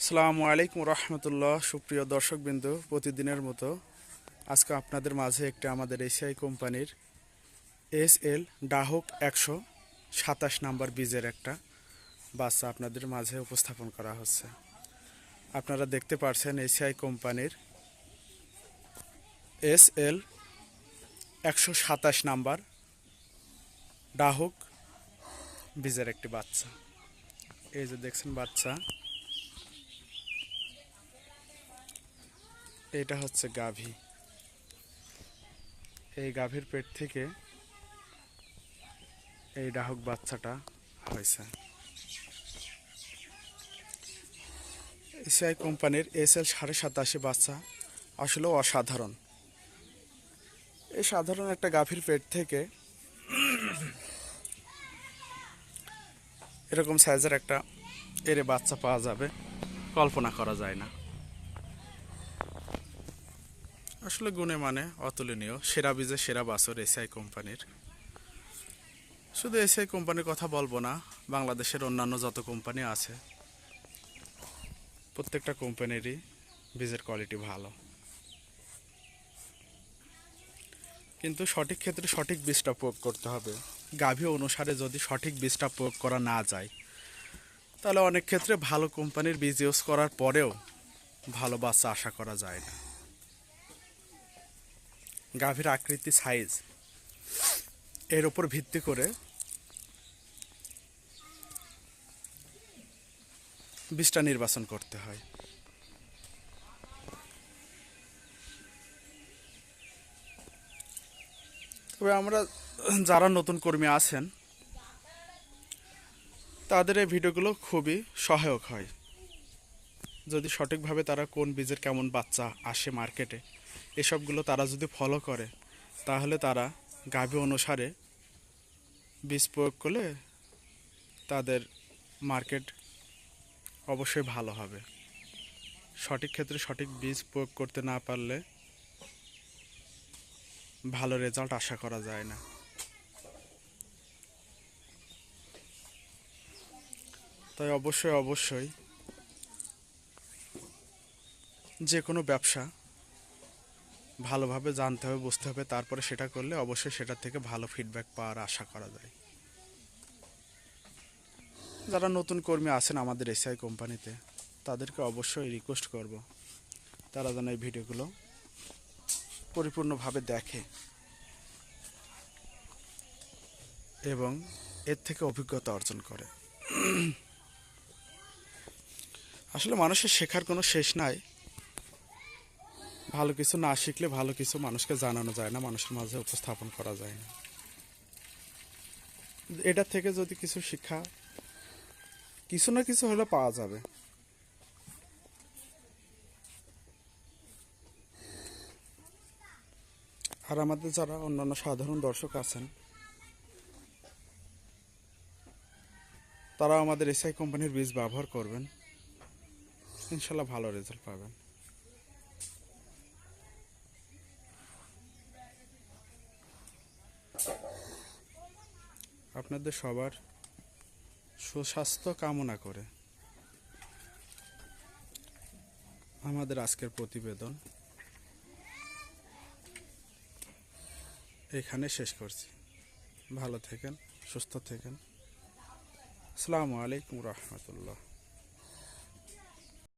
আসসালামু আলাইকুম রহমতুল্লাহ, সুপ্রিয় দর্শকবৃন্দ, প্রতিদিনের মতো আজকে আপনাদের মাঝে একটি আমাদের এশিয়াই কোম্পানির এস এল ডাহক একশো সাতাশ নাম্বার বীজের একটা বাচ্চা আপনাদের মাঝে উপস্থাপন করা হচ্ছে। আপনারা দেখতে পারছেন এশিয়াই কোম্পানির এস এল একশো সাতাশ নাম্বার ডাহক বীজের একটি বাচ্চা। এই যে দেখছেন বাচ্চা। এটা হচ্ছে গাভী। এই গাভীর পেট থেকে এই ডাহক বাচ্চাটা হয়েছে। এসিআই কোম্পানির এস এল সাড়ে সাতাশি বাচ্চা আসলে অসাধারণ। এই সাধারণ একটা গাভীর পেট থেকে এরকম সাইজের একটা এরে বাচ্চা পাওয়া যাবে। কল্পনা করা যায় না। আসলে গুণে মানে অতুলনীয়। সেরা বীজের সেরা বাছর এসআই কোম্পানির। শুধু এসআই কোম্পানির কথা বলব না, বাংলাদেশের অন্যান্য যত কোম্পানি আছে, প্রত্যেকটা কোম্পানিরই বীজের কোয়ালিটি ভালো। কিন্তু সঠিক ক্ষেত্রে সঠিক বীজটা প্রয়োগ করতে হবে। গাভী অনুসারে যদি সঠিক বীজটা প্রয়োগ করা না যায়, তাহলে অনেক ক্ষেত্রে ভালো কোম্পানির বীজ ইউজ করার পরেও ভালো বাচ্চা আশা করা যায় না। গাভীর আকৃতি সাইজ এর উপর ভিত্তি করে বীজটা নির্বাচন করতে হয়। তবে আমরা যারা নতুন কর্মী আছেন, তাদের এই ভিডিওগুলো খুবই সহায়ক হয়। যদি সঠিকভাবে তারা কোন বীজের কেমন বাচ্চা আসে মার্কেটে এসবগুলো তারা যদি ফলো করে, তাহলে তারা গাভী অনুসারে বীজ প্রয়োগ করলে তাদের মার্কেট অবশ্যই ভালো হবে। সঠিক ক্ষেত্রে সঠিক বীজ প্রয়োগ করতে না পারলে ভালো রেজাল্ট আশা করা যায় না। তাই অবশ্যই অবশ্যই যে কোনো ব্যবসা ভালোভাবে জানতে হবে, বুঝতে হবে, তারপরে সেটা করলে অবশ্যই সেটা থেকে ভালো ফিডব্যাক পাওয়ার আশা করা যায়। যারা নতুন কর্মী আছেন আমাদের এসআই কোম্পানিতে, তাদেরকে অবশ্যই রিকোয়েস্ট করব। তারা যেন এই ভিডিওগুলো পরিপূর্ণভাবে দেখে এবং এর থেকে অভিজ্ঞতা অর্জন করে। আসলে মানুষের শেখার কোনো শেষ নাই। ভালো কিছু না শিখলে ভালো কিছু মানুষকে জানানো যায় না, মানুষের মাঝে উপস্থাপন করা যায় না। এটা থেকে যদি কিছু শিক্ষা, কিছু না কিছু হলে পাওয়া যাবে। আর আমাদের যারা অন্যান্য সাধারণ দর্শক আছেন তারা আমাদের এসআই কোম্পানির বীজ ব্যবহার করবেন। ইনশাল্লাহ ভালো রেজাল্ট পাবেন। আপনাদের সবার সুস্বাস্থ্য কামনা করে আমাদের আজকের প্রতিবেদন এখানে শেষ করছি। ভালো থেকেন, সুস্থ থেকেন। আসসালামু আলাইকুম রহমতুল্লাহ।